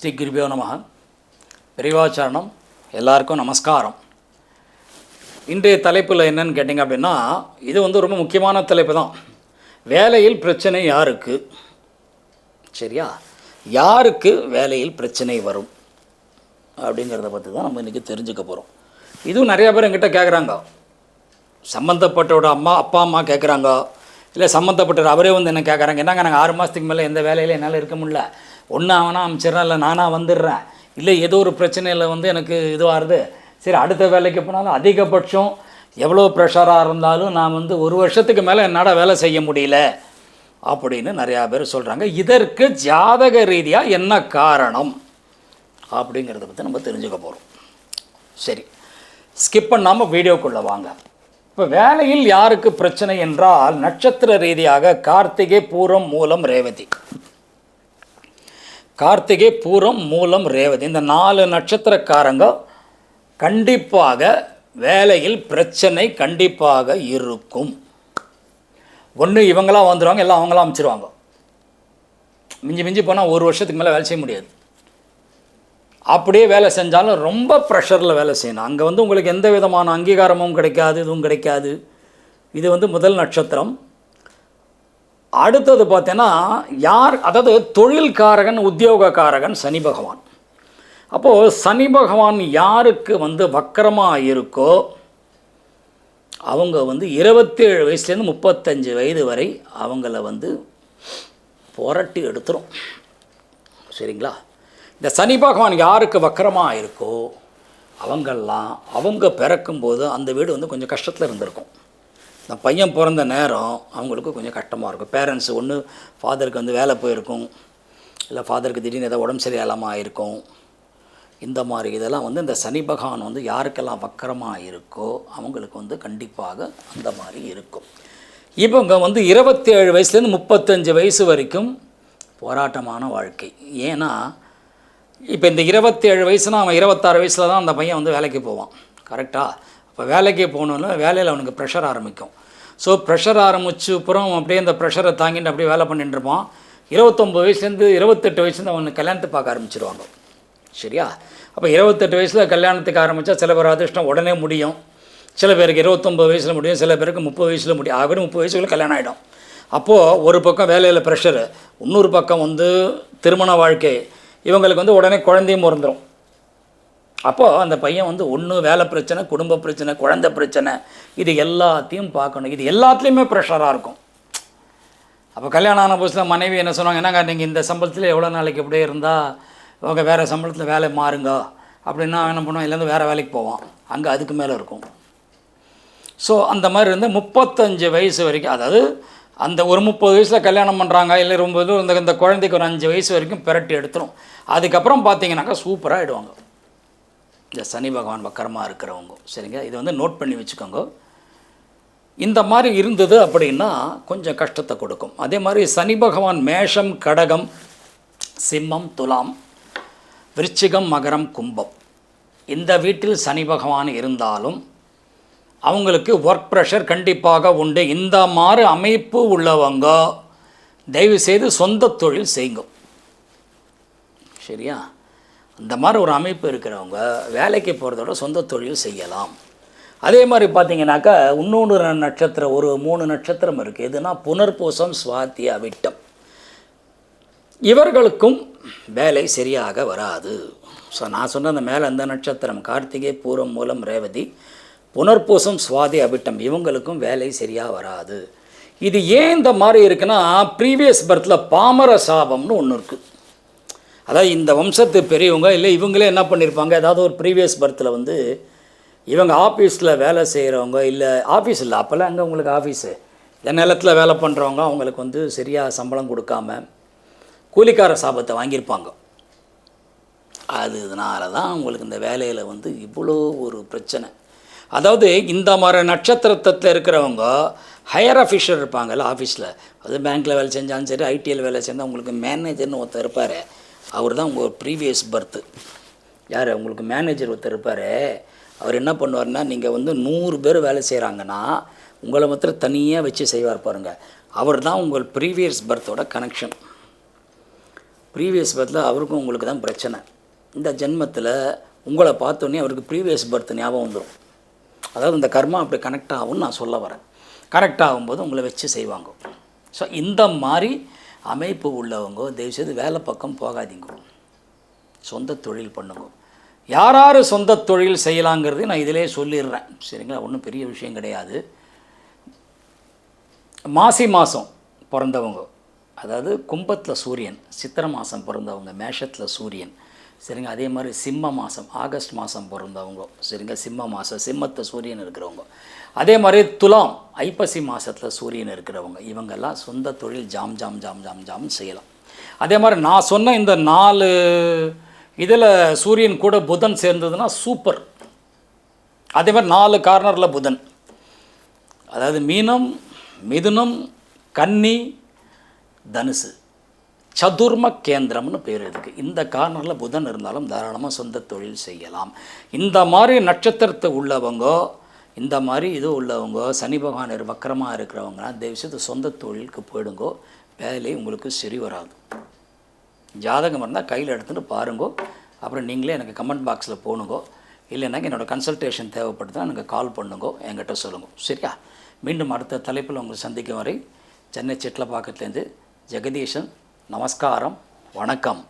ஸ்ரீ குருபியோ நம. பெரிவாச்சரணம். எல்லாருக்கும் நமஸ்காரம். இன்றைய தலைப்பில் என்னன்னு கேட்டிங்க அப்படின்னா இது வந்து ரொம்ப முக்கியமான தலைப்பு தான். வேலையில் பிரச்சனை யாருக்கு? சரியா? யாருக்கு வேலையில் பிரச்சனை வரும்? அப்படிங்கிறத பற்றி தான் நம்ம இன்றைக்கி தெரிஞ்சுக்க போகிறோம் இதுவும் நிறையா பேர் என்கிட்ட கேட்குறாங்க சம்மந்தப்பட்டோட அம்மா அப்பா அம்மா கேட்குறாங்க இல்லை சம்மந்தப்பட்டவர் அவரே வந்து என்ன கேட்குறாங்க என்னங்க நாங்கள் ஆறு மாதத்துக்கு மேலே எந்த வேலையில் என்னால் இருக்க முடியல. ஒன்றா அவனா அமைச்சிடறேன் இல்லை நானாக வந்துடுறேன். இல்லை ஏதோ ஒரு பிரச்சனையில் வந்து எனக்கு இதுவாகுது சரி அடுத்த வேலைக்கு போனாலும் அதிகபட்சம் எவ்வளோ ப்ரெஷராக இருந்தாலும் நான் வந்து ஒரு வருஷத்துக்கு மேலே என்னால் வேலை செய்ய முடியல அப்படின்னு நிறையா பேர் சொல்கிறாங்க இதற்கு ஜாதக ரீதியாக என்ன காரணம் அப்படிங்கிறத பற்றி நம்ம தெரிஞ்சுக்க போகிறோம் சரி ஸ்கிப் பண்ணாமல் வீடியோக்குள்ளே வாங்க. இப்போ வேலையில் யாருக்கு பிரச்சனை என்றால் நட்சத்திர ரீதியாக கார்த்திகை பூரம் மூலம் ரேவதி. கார்த்திகை பூரம் மூலம் ரேவதி. இந்த நாலு நட்சத்திரக்காரங்க கண்டிப்பாக வேலையில் பிரச்சனை கண்டிப்பாக இருக்கும். ஒன்று இவங்களாம் வந்துடுவாங்க எல்லாம் அவங்களாம் அமைச்சிருவாங்க. மிஞ்சி மிஞ்சி போனால் ஒரு வருஷத்துக்கு மேலே வேலை செய்ய முடியாது. அப்படியே வேலை செஞ்சாலும் ரொம்ப ப்ரெஷரில் வேலை செய்யணும். அங்கே வந்து உங்களுக்கு எந்த விதமான அங்கீகாரமும் கிடைக்காது இதுவும் கிடைக்காது. இது வந்து முதல் நட்சத்திரம். அடுத்தது பார்த்தீங்கன்னா யார் அதாவது தொழில்காரகன் உத்தியோகக்காரகன் சனி பகவான். அப்போது சனி பகவான் யாருக்கு வந்து வக்கரமாக இருக்கோ அவங்க வந்து இருபத்தேழு வயசுலேருந்து முப்பத்தஞ்சு வயது வரை அவங்கள வந்து புரட்டி எடுத்துரும். சரிங்களா? இந்த சனி பகவான் யாருக்கு வக்கரமாக இருக்கோ அவங்கெல்லாம் அவங்க பிறக்கும்போது அந்த வீடு வந்து கொஞ்சம் கஷ்டத்தில் இருந்திருக்கும். இந்த பையன் பிறந்த நேரம் அவங்களுக்கு கொஞ்சம் கஷ்டமாக இருக்கும். பேரண்ட்ஸ் ஒன்று ஃபாதருக்கு வந்து வேலை போயிருக்கும். இல்லை ஃபாதருக்கு திடீர்னு ஏதோ உடம்பு சரியில்லாமல் ஆயிருக்கும். இந்த மாதிரி இதெல்லாம் வந்து இந்த சனி பகவான் வந்து யாருக்கெல்லாம் வக்கரமாக இருக்கோ அவங்களுக்கு வந்து கண்டிப்பாக அந்த மாதிரி இருக்கும். இவங்க வந்து இருபத்தேழு வயசுலேருந்து முப்பத்தஞ்சு வயசு வரைக்கும் போராட்டமான வாழ்க்கை. ஏன்னா இப்போ இந்த இருபத்தேழு வயசுனால் அவன் இருபத்தாறு வயசில் தான் அந்த பையன் வந்து வேலைக்கு போவான். கரெக்டாக அப்போ வேலைக்கு போகணுன்னா வேலையில் அவனுக்கு ப்ரெஷர் ஆரம்பிக்கும். ஸோ ப்ரெஷர் ஆரம்பிச்சு அப்புறம் அப்படியே அந்த ப்ரெஷரை தாங்கிட்டு அப்படியே வேலை பண்ணிட்டு இருப்பான். இருபத்தொம்பது வயசுலேருந்து இருபத்தெட்டு வயசுலேருந்து அவனுக்கு கல்யாணத்தை பார்க்க ஆரம்பிச்சிருவாங்க. சரியா? அப்போ இருபத்தெட்டு வயசில் கல்யாணத்துக்கு ஆரம்பித்தா சில பேர் அதிர்ஷ்டம் உடனே முடியும். சில பேருக்கு இருபத்தொம்பது வயசில் முடியும் சில பேருக்கு முப்பது வயசில் முடியும். ஆகணும் முப்பது வயசுக்குள்ளே கல்யாணம் ஆகிடும் அப்போது ஒரு பக்கம் வேலையில் ப்ரெஷரு இன்னொரு பக்கம் வந்து திருமண வாழ்க்கை. இவங்களுக்கு வந்து உடனே குழந்தையும் பிறந்துடும் அப்போது அந்த பையன் வந்து ஒன்று வேலை பிரச்சனை குடும்ப பிரச்சனை குழந்தை பிரச்சனை இது எல்லாத்தையும் பார்க்கணும். இது எல்லாத்துலேயுமே ப்ரெஷராக இருக்கும். அப்போ கல்யாணம் ஆன புதுசில் மனைவி என்ன சொன்னாங்க? என்னங்க நீங்கள் இந்த சம்பளத்தில் எவ்வளோ நாளைக்கு இப்படியே இருந்தால் அவங்க வேறு சம்பளத்தில் வேலை மாறுங்க. அப்படின்னா என்ன பண்ணுவான்? இல்லைருந்து வேறு வேலைக்கு போவான். அங்கே அதுக்கு மேலே இருக்கும். ஸோ அந்த மாதிரி இருந்து முப்பத்தஞ்சு வயசு வரைக்கும் அதாவது அந்த ஒரு முப்பது வயசில் கல்யாணம் பண்ணுறாங்க இல்லை ரொம்ப இந்த இந்த குழந்தைக்கு ஒரு அஞ்சு வயசு வரைக்கும் பிரட்டி எடுத்துரும். அதுக்கப்புறம் பார்த்தீங்கன்னாக்கா சூப்பராக ஆகிடுவாங்க இந்த சனி பகவான் வக்கரமாக இருக்கிறவங்க. சரிங்க? இதை வந்து நோட் பண்ணி வச்சுக்கோங்க. இந்த மாதிரி இருந்தது அப்படின்னா கொஞ்சம் கஷ்டத்தை கொடுக்கும். அதே மாதிரி சனி பகவான் மேஷம் கடகம் சிம்மம் துலாம் விருச்சிகம் மகரம் கும்பம். இந்த வீட்டில் சனி பகவான் இருந்தாலும் அவங்களுக்கு ஒர்க் ப்ரெஷர் கண்டிப்பாக உண்டு. இந்த மாதிரி அமைப்பு உள்ளவங்க தயவு செய்து சொந்த தொழில் செய்யுங்க. சரியா? இந்த மாதிரி ஒரு அமைப்பு இருக்கிறவங்க வேலைக்கு போகிறதோட சொந்த தொழில் செய்யலாம். அதே மாதிரி பார்த்தீங்கன்னாக்கா இன்னொன்று நட்சத்திரம் ஒரு மூணு நட்சத்திரம் இருக்குது எதுனா புனர்பூசம் சுவாத்தி அவிட்டம். இவர்களுக்கும் வேலை சரியாக வராது. ஸோ நான் சொன்ன அந்த மேலே அந்த நட்சத்திரம் கார்த்திகை பூரம் மூலம் ரேவதி புனர்பூசம் சுவாதி அபிட்டம் இவங்களுக்கும் வேலை சரியாக வராது. இது ஏன் இந்த மாதிரி இருக்குன்னா ப்ரீவியஸ் பர்த்தில் பாமர சாபம்னு ஒன்று இருக்குது அதாவது இந்த வம்சத்து பெரியவங்க இல்லை இவங்களே என்ன பண்ணியிருப்பாங்க ஏதாவது ஒரு ப்ரீவியஸ் பர்த்தில் வந்து இவங்க ஆஃபீஸில் வேலை செய்கிறவங்க இல்லை ஆஃபீஸ் இல்லை அப்போல்லாம் அங்கே உங்களுக்கு ஆஃபீஸு இந்த நிலத்தில் வேலை பண்ணுறவங்க அவங்களுக்கு வந்து சரியாக சம்பளம் கொடுக்காம கூலிக்கார சாபத்தை வாங்கியிருப்பாங்க. அதனால தான் உங்களுக்கு இந்த வேலையில் வந்து இவ்வளோ ஒரு பிரச்சனை. அதாவது இந்த மாதிரி நட்சத்திரத்தில் இருக்கிறவங்க ஹையர் அஃபிஷர் இருப்பாங்கல்ல ஆஃபீஸில் அது பேங்க்கில் வேலை செஞ்சாலும் சரி ஐடிஎல் வேலை செஞ்சால் உங்களுக்கு மேனேஜர்னு ஒருத்தர் இருப்பார். அவர் தான் உங்கள் ப்ரீவியஸ் பர்த்து யார்? உங்களுக்கு மேனேஜர் ஒருத்தர் இருப்பார். அவர் என்ன பண்ணுவார்னா நீங்கள் வந்து நூறு பேர் வேலை செய்கிறாங்கன்னா உங்களை மாத்திரம் தனியாக வச்சு செய்வார் பாருங்கள் அவர் தான் உங்கள் ப்ரீவியஸ் பர்த்தோட கனெக்ஷன் ப்ரீவியஸ் பர்த்தில் அவருக்கும் உங்களுக்கு தான் பிரச்சனை. இந்த ஜென்மத்தில் உங்களை பார்த்தோன்னே அவருக்கு ப்ரீவியஸ் பர்த் ஞாபகம் வந்துடும் அதாவது இந்த கர்மா அப்படி கனெக்ட் ஆகும்னு நான் சொல்ல வரேன். கனெக்ட் ஆகும்போது உங்களை வச்சு செய்வாங்க. ஸோ இந்த மாதிரி அமைப்பு உள்ளவங்க தயவுசெய்து வேலை பக்கம் போகாதீங்க. சொந்த தொழில் பண்ணுங்க. யார் யார் சொந்த தொழில் செய்யலாங்கிறது நான் இதிலே சொல்லிடுறேன். சரிங்களா? ஒன்றும் பெரிய விஷயம் கிடையாது. மாசி மாதம் பிறந்தவங்க அதாவது கும்பத்தில் சூரியன் சித்திரை மாதம் பிறந்தவங்க மேஷத்தில் சூரியன் சரிங்க அதே மாதிரி சிம்ம மாதம் ஆகஸ்ட் மாதம் பிறந்தவங்க சரிங்க சிம்ம மாதம் சிம்மத்தில் சூரியன் இருக்கிறவங்க. அதே மாதிரி துலாம் ஐப்பசி மாதத்தில் சூரியன் இருக்கிறவங்க இவங்கெல்லாம் சொந்த தொழில் jam jam jam jam jam செய்யலாம். அதே மாதிரி நான் சொன்ன இந்த நாலு இதில் சூரியன் கூட புதன் சேர்ந்ததுன்னா சூப்பர். அதே மாதிரி நாலு கார்னரில் புதன். அதாவது மீனம் மிதுனம் கன்னி தனுசு. சதுர்ம கேந்திரம்னு பேர் இதுக்கு இந்த கார்னரில் புதன் இருந்தாலும் தாராளமாக சொந்த தொழில் செய்யலாம். இந்த மாதிரி நட்சத்திரத்தை உள்ளவங்க இந்த மாதிரி இது உள்ளவங்க சனி பகவான் வக்கரமாக இருக்கிறவங்கலாம் தயவுசெய்து சொந்த தொழிலுக்கு போயிடுங்கோ. வேலை உங்களுக்கு சரி வராது. ஜாதகம் இருந்தால் கையில் எடுத்துகிட்டு பாருங்கோ. அப்புறம் நீங்களே எனக்கு கமெண்ட் பாக்ஸில் போணுங்கோ. இல்லைனாக்க என்னோட கன்சல்டேஷன் தேவைப்படுதுன்னா எனக்கு கால் பண்ணுங்கோ. என்கிட்ட சொல்லுங்கள் சரியா? மீண்டும் அடுத்த தலைப்பில் உங்களை சந்திக்கும் வரை சென்னை சிட்லப்பாக்கத்துலேருந்து ஜெகதீஷன் நமஸ்காரம் வணக்கம்.